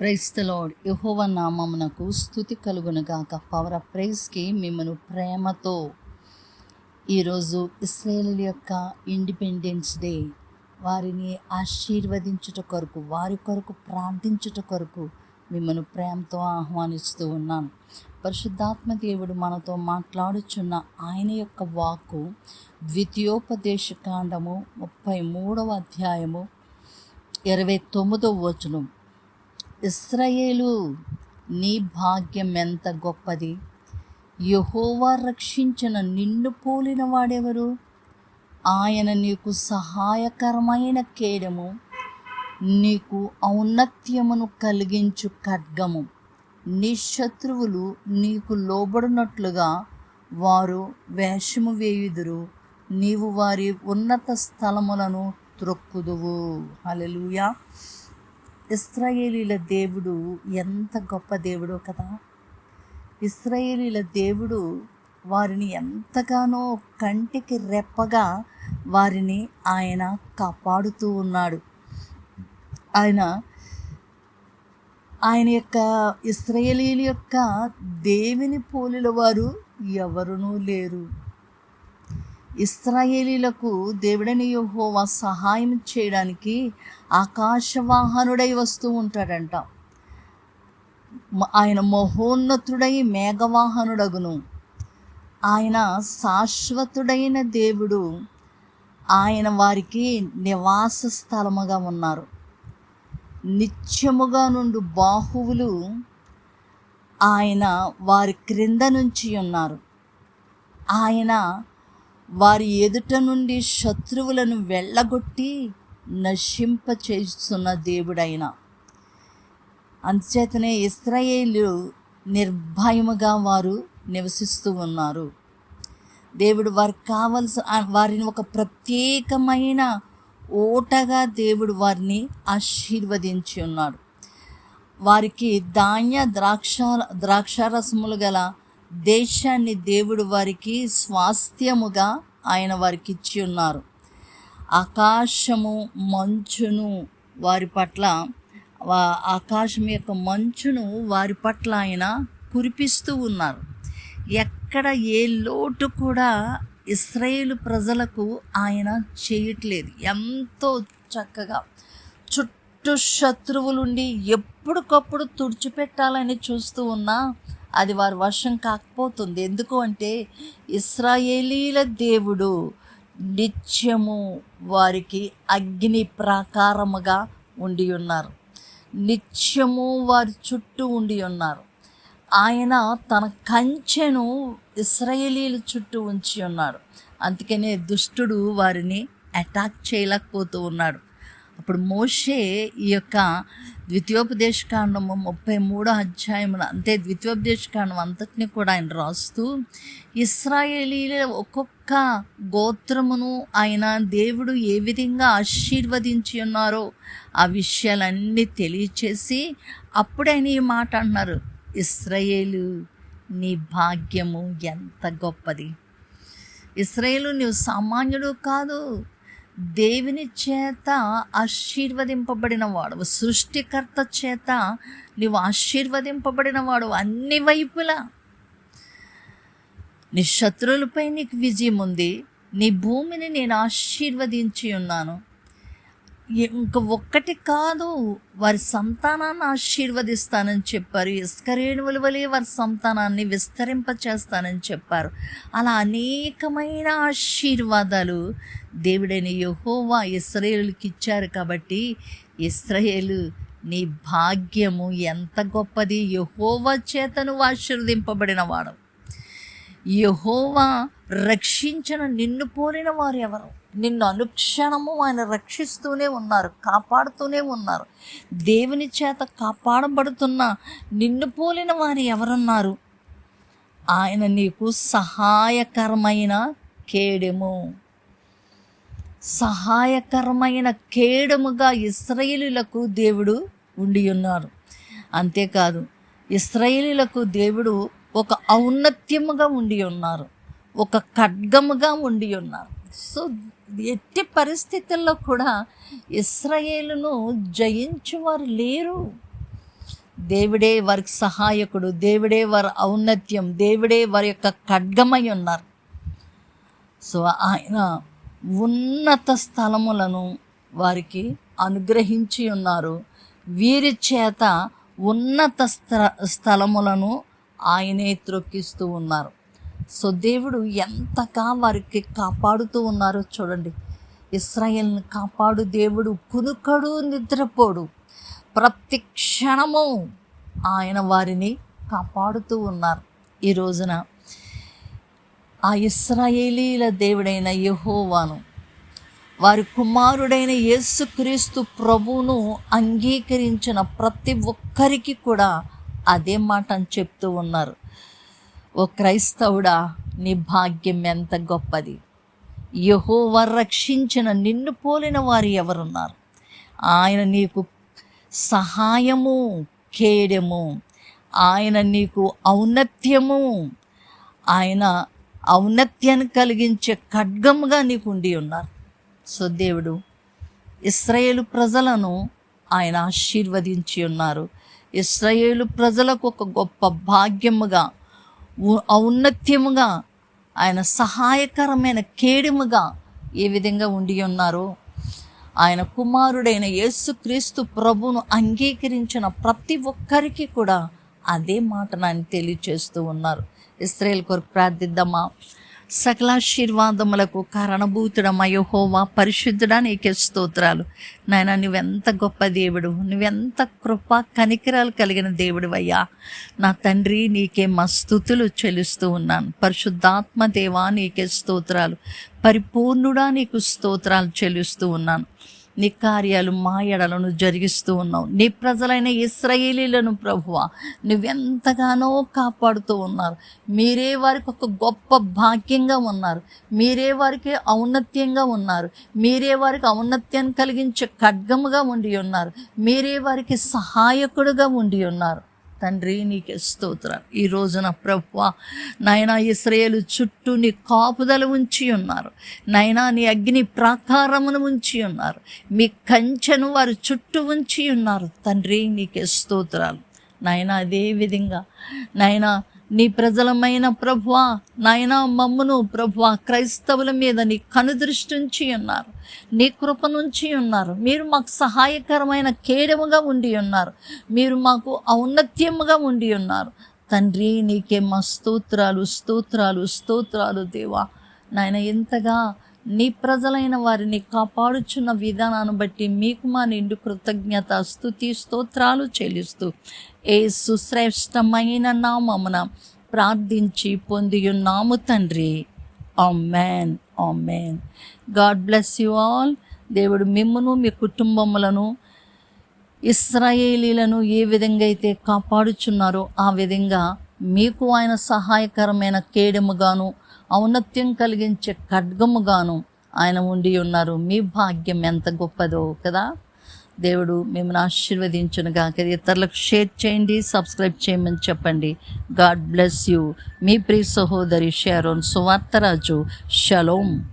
ప్రైస్తలోడ్ యహోవ నామమునకు స్థుతి కలుగునుగాక పవర్ ఆఫ్ ప్రైజ్కి మిమ్మల్ని ప్రేమతో ఈరోజు ఇస్రాయేల్ యొక్క ఇండిపెండెన్స్ డే వారిని ఆశీర్వదించుట కొరకు వారి కొరకు ప్రార్థించుట కొరకు మిమ్మల్ని ప్రేమతో ఆహ్వానిస్తూ ఉన్నాను. పరిశుద్ధాత్మ దేవుడు మనతో మాట్లాడుచున్న ఆయన యొక్క వాక్కు ద్వితీయోపదేశ కాండము ముప్పై మూడవ అధ్యాయము ఇరవై తొమ్మిదవ వచనం. ఇస్రాయేలు నీ భాగ్యం ఎంత గొప్పది? యహోవా రక్షించిన నిన్ను పోలిన వాడెవరు? ఆయన నీకు సహాయకరమైన కేడము నీకు ఔన్నత్యమును కలిగించు ఖడ్గము. నీ శత్రువులు నీకు లోబడినట్లుగా వారు వేషము వేయుదురు నీవు వారి ఉన్నత స్థలములను త్రొక్కుదువు. హల్లెలూయా. ఇస్రాయేలీల దేవుడు ఎంత గొప్ప దేవుడో కదా. ఇస్రాయేలీల దేవుడు వారిని ఎంతగానో కంటికి రెప్పగా వారిని ఆయన కాపాడుతూ ఉన్నాడు. ఆయన ఆయన యొక్క ఇస్రాయేలీల యొక్క దేవుని పోలిన వారు ఎవరునూ లేరు. ఇస్రాయేలీలకు దేవుడని యెహోవా సహాయం చేయడానికి ఆకాశవాహనుడై వస్తూ ఉంటాడంట. మ- ఆయన మహోన్నతుడై మేఘవాహనుడగును. ఆయన శాశ్వతుడైన దేవుడు. ఆయన వారికి నివాస స్థలముగా ఉన్నారు. నిత్యముగా నుండి బాహువులు ఆయన వారి క్రింద నుంచి ఉన్నారు. ఆయన వారి ఎదుట నుండి శత్రువులను వెళ్ళగొట్టి నశింప చేస్తున్న దేవుడైన. అందుచేతనే ఇస్రాయేలు నిర్భయముగా వారు నివసిస్తూ ఉన్నారు. దేవుడు వారికి కావలసిన వారిని ఒక ప్రత్యేకమైన ఓటగా దేవుడు వారిని ఆశీర్వదించి ఉన్నాడు. వారికి ధాన్య ద్రాక్ష ద్రాక్షారసములు గల దేశాన్ని దేవుడు వారికి స్వాస్థ్యముగా ఆయన వారికి ఇచ్చి ఉన్నారు. ఆకాశము మంచును వారి పట్ల వా- ఆకాశం యొక్క మంచును వారి పట్ల ఆయన కురిపిస్తూ ఉన్నారు. ఎక్కడ ఏ లోటు కూడా ఇస్రాయేల్ ప్రజలకు ఆయన చేయట్లేదు. ఎంతో చక్కగా చుట్టూ శత్రువులుండి ఎప్పటికప్పుడు తుడిచిపెట్టాలని చూస్తూ ఉన్నా అది వారి వర్షం కాకపోతుంది. ఎందుకు అంటే ఇస్రాయేలీల దేవుడు నిత్యము వారికి అగ్ని ప్రాకారముగా ఉండి ఉన్నారు. నిత్యము వారి చుట్టూ ఉండి ఉన్నారు. ఆయన తన కంచెను ఇస్రాయేలీల చుట్టూ ఉంచి ఉన్నాడు అందుకనే దుష్టుడు వారిని అటాక్ చేయలేకపోతూ ఉన్నాడు. అప్పుడు మోషే ఈ యొక్క ద్వితీయోపదేశకాండము ముప్పై మూడో అధ్యాయములు అంటే ద్వితీయోపదేశకాండం అంతటిని కూడా ఆయన రాస్తూ ఇస్రాయేలీల ఒక్కొక్క గోత్రమును ఆయన దేవుడు ఏ విధంగా ఆశీర్వదించి ఉన్నారో ఆ విషయాలన్నీ తెలియచేసి అప్పుడు ఆయన ఈ మాట అన్నారు ఇస్రాయేలు నీ భాగ్యము ఎంత గొప్పది. ఇస్రాయేలు నీవు సామాన్యుడు కాదు దేవుని చేత ఆశీర్వదింపబడిన వాడు సృష్టికర్త చేత నీవు ఆశీర్వదింపబడిన వాడు అన్ని వైపులా. నీ శత్రువులపై నీకు విజయం ఉంది. నీ భూమిని నేను ఆశీర్వదించి ఉన్నాను. ఇంక ఒక్కటి కాదు వారి సంతానాన్ని ఆశీర్వదిస్తానని చెప్పారు. ఇస్కరేణువుల వలె వారి సంతానాన్ని విస్తరింప చేస్తానని చెప్పారు. అలా అనేకమైన ఆశీర్వాదాలు దేవుడైన యహోవా ఇస్రాయేలుకి ఇచ్చారు కాబట్టి ఇస్రాయేలు నీ భాగ్యము ఎంత గొప్పది? యహోవా చేతను ఆశీర్వదింపబడిన వాడు యహోవా రక్షించిన నిన్ను పోలిన వారు ఎవరు నిన్ను అనుక్షణము ఆయన రక్షిస్తూనే ఉన్నారు కాపాడుతూనే ఉన్నారు. దేవుని చేత కాపాడబడుతున్న నిన్ను పోలిన వారు ఎవరున్నారు? ఆయన నీకు సహాయకరమైన కేడెము. సహాయకరమైన కేడముగా ఇస్రాయేలీలకు దేవుడు ఉండి ఉన్నారు. అంతేకాదు ఇస్రాయేలీలకు దేవుడు ఒక ఔన్నత్యముగా ఉండి ఉన్నారు. ఒక ఖడ్గముగా ఉండి ఉన్నారు. సో ఎట్టి పరిస్థితుల్లో కూడా ఇస్రాయేలును జయించువారు లేరు. దేవుడే వారికి సహాయకుడు దేవుడే వారి ఔన్నత్యం దేవుడే వారి యొక్క ఖడ్గమై ఉన్నారు. సో ఆయన ఉన్నత స్థలములను వారికి అనుగ్రహించి ఉన్నారు. వీరి చేత ఉన్నత స్థ స్థలములను ఆయనే త్రొక్కిస్తూ ఉన్నారు. సో దేవుడు ఎంతగా వారికి కాపాడుతూ ఉన్నారో చూడండి. ఇస్రాయల్ని కాపాడు దేవుడు కునుకడు నిద్రపోడు. ప్రతి క్షణము ఆయన వారిని కాపాడుతూ ఉన్నారు. ఈ రోజున ఆ ఇస్రాయేలీల దేవుడైన యెహోవాను వారి కుమారుడైన యేసుక్రీస్తు ప్రభువును అంగీకరించిన ప్రతి ఒక్కరికి కూడా అదే మాట అని చెప్తూ ఉన్నారు. ఓ క్రైస్తవుడా నీ భాగ్యం ఎంత గొప్పది. యహోవా రక్షించిన నిన్ను పోలిన వారు ఎవరున్నారు? ఆయన నీకు సహాయము కేడము. ఆయన నీకు ఔన్నత్యము. ఆయన ఔన్నత్యాన్ని కలిగించే ఖడ్గముగా నీకు ఉండి ఉన్నారు. సో దేవుడు ఇస్రాయేలు ప్రజలను ఆయన ఆశీర్వదించి ఉన్నారు. ఇస్రాయేలు ప్రజలకు ఒక గొప్ప భాగ్యముగా ఉ- ఔన్నత్యముగా ఆయన సహాయకరమైన కేడుముగా ఏ విధంగా ఉండి ఉన్నారు? ఆయన కుమారుడైన యేసుక్రీస్తు ప్రభును అంగీకరించిన ప్రతి ఒక్కరికి కూడా అదే మాట ఆయన తెలియచేస్తూ ఉన్నారు. ఇస్రాయేల్ కొరకు ప్రార్థిద్దామా? సకలాశీర్వాదములకు కారణభూతుడమా యెహోవా పరిశుద్ధుడా నీకే స్తోత్రాలు. నాయన నువ్వెంత గొప్ప దేవుడు నువ్వెంత కృప కనికరాలు కలిగిన దేవుడు అయ్యా నా తండ్రి నీకే మా స్థుతులు చెల్లిస్తూ ఉన్నాను. పరిశుద్ధాత్మ దేవా నీకే స్తోత్రాలు. పరిపూర్ణుడా నీకు స్తోత్రాలు చెల్లిస్తూ ఉన్నాను. నీ కార్యాలు మా ఎడలను జరిగిస్తూ ఉన్నావు. నీ ప్రజలైన ఇస్రాయేలీలను ప్రభువ నువ్వెంతగానో కాపాడుతూ ఉన్నారు. మీరే వారికి ఒక గొప్ప భాగ్యంగా ఉన్నారు. మీరే వారికి ఔన్నత్యంగా ఉన్నారు. మీరే వారికి ఔన్నత్యాన్ని కలిగించే ఖడ్గముగా ఉండి ఉన్నారు. మీరే వారికి సహాయకుడుగా ఉండి ఉన్నారు. తండ్రి నీకే స్తోత్రం ఈ రోజున ప్రభు నైనా ఇస్రయేలు చుట్టూ నీ కాపుదల ఉంచి ఉన్నారు. నైనా నీ అగ్ని ప్రాకారమును ఉంచి ఉన్నారు. మీ కంచెను వారు చుట్టూ ఉంచి ఉన్నారు. తండ్రి నీకే స్తోత్రాలు. నాయన అదే విధంగా నాయనా నీ ప్రజలమైన ప్రభువా నాయనా మమ్మును ప్రభువా క్రైస్తవుల మీద నీ కనుదృష్టి ఉంచి ఉన్నారు. నీ కృప నుంచి ఉన్నారు. మీరు మాకు సహాయకరమైన కేడముగా ఉండి ఉన్నారు. మీరు మాకు ఔన్నత్యముగా ఉండి ఉన్నారు. తండ్రి నీకే మా స్తోత్రాలు స్తోత్రాలు స్తోత్రాలు దేవా. నాయన ఎంతగా నీ ప్రజలైన వారిని కాపాడుచున్న విధానాన్ని బట్టి మీకు మా నిండు కృతజ్ఞత స్థుతి స్తోత్రాలు చెల్లిస్తూ ఏ సుశ్రేష్టమైన నామమున ప్రార్థించి పొందియున్నాము తండ్రి. Amen. Amen. God bless you all. దేవుడు మిమ్మను మీ కుటుంబములను ఇస్రాయేలీలను ఏ విధంగా అయితే కాపాడుచున్నారో ఆ విధంగా మీకు ఆయన సహాయకరమైన కేడముగాను ఔన్నత్యం కలిగించే ఖడ్గముగాను ఆయన ఉండి ఉన్నారు. మీ భాగ్యం ఎంత గొప్పదో కదా? దేవుడు మిమ్మల్ని ఆశీర్వదించునుగా ఇతరులకు షేర్ చేయండి సబ్స్క్రైబ్ చేయమని చెప్పండి. God bless you. మీ ప్రియ సహోదరి షారోన్ సువార్తరాజు. షలోమ్